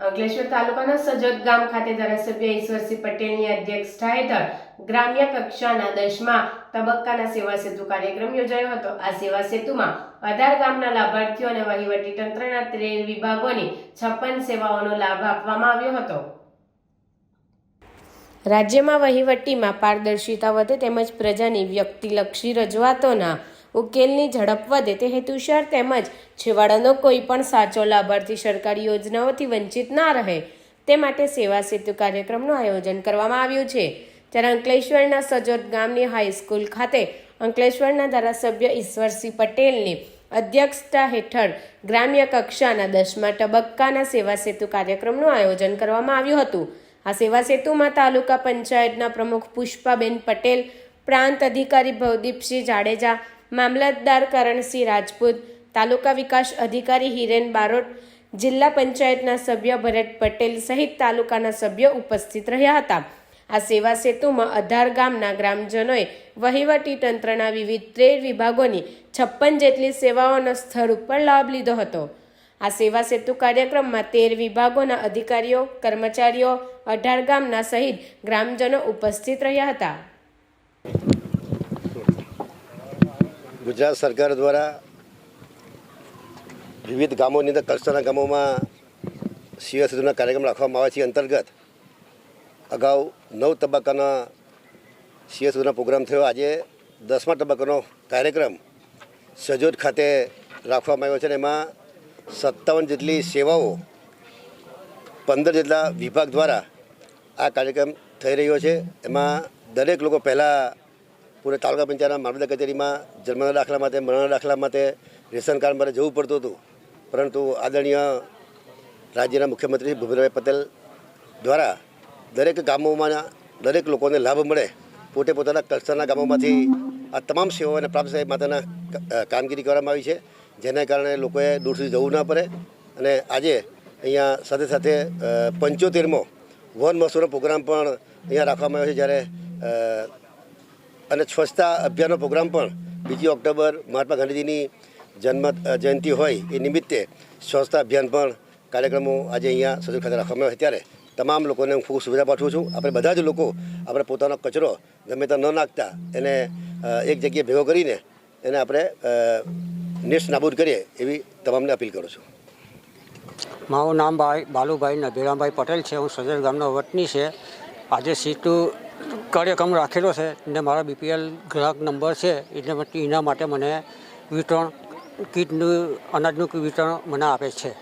અંકલેશ્વર તાલુકાના સજોદ ગામ ખાતે ધારાસભ્ય ઈશ્વરસિંહ પટેલની અધ્યક્ષતા હેઠળ ગ્રામ્ય કક્ષાના દસમાં તબક્કાના સેવા સેતુ કાર્યક્રમ યોજાયો હતો. આ સેવા સેતુમાં અઢાર ગામના લાભાર્થીઓ અને વહીવટી તંત્રના તેર વિભાગોની છપ્પન સેવાઓનો લાભ આપવામાં આવ્યો હતો. રાજ્યમાં વહીવટીમાં પારદર્શિતા વધે તેમજ પ્રજાની વ્યક્તિલક્ષી રજૂઆતોના ઉકેલની ઝડપ વધે તે હેતુસર તેમજ છેવાડાનો કોઈ પણ સાચો લાભાર્થી સરકારી યોજનાઓથી વંચિત ના રહે. તે માટે સેવા સેતુ કાર્યક્રમનું આયોજન કરવામાં આવ્યું છે. ત્યારે અંકલેશ્વરના સજોદ ગામની હાઈસ્કૂલ ખાતે અંકલેશ્વરના ધારાસભ્ય ઈશ્વરસિંહ પટેલની અધ્યક્ષતા હેઠળ ગ્રામ્ય કક્ષાના દસમા તબક્કાના સેવા સેતુ કાર્યક્રમનું આયોજન કરવામાં આવ્યું હતું. આ સેવા સેતુમાં તાલુકા પંચાયતના પ્રમુખ પુષ્પાબેન પટેલ, પ્રાંત અધિકારી ભવદીપસિંહ જાડેજા મામલતદાર કરણસિંહ રાજપૂત, તાલુકા વિકાસ અધિકારી હિરેન બારોટ, જિલ્લા પંચાયતના સભ્ય ભરત પટેલ સહિત તાલુકાના સભ્યો ઉપસ્થિત રહ્યા હતા. આ સેવા સેતુમાં અઢાર ગામના ગ્રામજનોએ વહીવટી તંત્રના વિવિધ તેર વિભાગોની છપ્પન જેટલી સેવાઓનો સ્થળ ઉપર લાભ લીધો હતો. આ સેવા સેતુ કાર્યક્રમમાં તેર વિભાગોના અધિકારીઓ, કર્મચારીઓ, અઢાર ગામના સહિત ગ્રામજનો ઉપસ્થિત રહ્યા હતા. ગુજરાત સરકાર દ્વારા વિવિધ ગામોની અંદર કચ્છના ગામોમાં સિંહ સેતુના કાર્યક્રમ રાખવામાં આવે છે. અંતર્ગત અગાઉ નવ તબક્કાના સિંહ સેતુના પ્રોગ્રામ થયો. આજે દસમા તબક્કાનો કાર્યક્રમ સજોદ ખાતે રાખવામાં આવ્યો છે અને એમાં સત્તાવન જેટલી સેવાઓ પંદર જેટલા વિભાગ દ્વારા આ કાર્યક્રમ થઈ રહ્યો છે. એમાં દરેક લોકો પહેલાં પૂરે તાલુકા પંચાયતના મામલતદાર કચેરીમાં જન્મના દાખલા માટે, મરણના દાખલા માટે રેશન કાર્ડ માટે જવું પડતું હતું. પરંતુ આદરણીય રાજ્યના મુખ્યમંત્રી ભૂપેન્દ્રભાઈ પટેલ દ્વારા દરેક ગામોમાં દરેક લોકોને લાભ મળે પોતે પોતાના કક્ષાના ગામોમાંથી આ તમામ સેવાઓને પ્રાપ્ત થાય માટેના કામગીરી કરવામાં આવી છે. જેના કારણે લોકોએ દૂર સુધી જવું ના પડે. અને આજે અહીંયા સાથે સાથે પંચોતેરમો વન મહોત્સવનો પ્રોગ્રામ પણ અહીંયા રાખવામાં આવ્યો છે. જ્યારે અને સ્વચ્છતા અભિયાનનો પ્રોગ્રામ પણ બીજી ઓક્ટોબર મહાત્મા ગાંધીજીની જન્મ જયંતિ હોય એ નિમિત્તે સ્વચ્છતા અભિયાન પણ કાર્યક્રમો આજે અહીંયા સજુ ખાતે રાખવામાં આવે ત્યારે તમામ લોકોને હું ખૂબ સુવિધા પાઠવું છું. આપણે બધા જ લોકો આપણે પોતાનો કચરો ગમે ત્યાં ન નાખતા એને એક જગ્યાએ ભેગો કરીને એને આપણે નેસ્ટ નાબૂદ કરીએ એવી તમામને અપીલ કરું છું. મારું નામ ભાઈ, બાલુભાઈ નભીરામભાઈ પટેલ છે. હું સજર ગામનો વતની છે. આજે સીટુ કાર્યક્રમ રાખેલો છે ને મારા બીપીએલ ગ્રાહક નંબર છે એટલે એના માટે મને વિતરણ, કીટનું, અનાજનું વિતરણ મને આપે છે.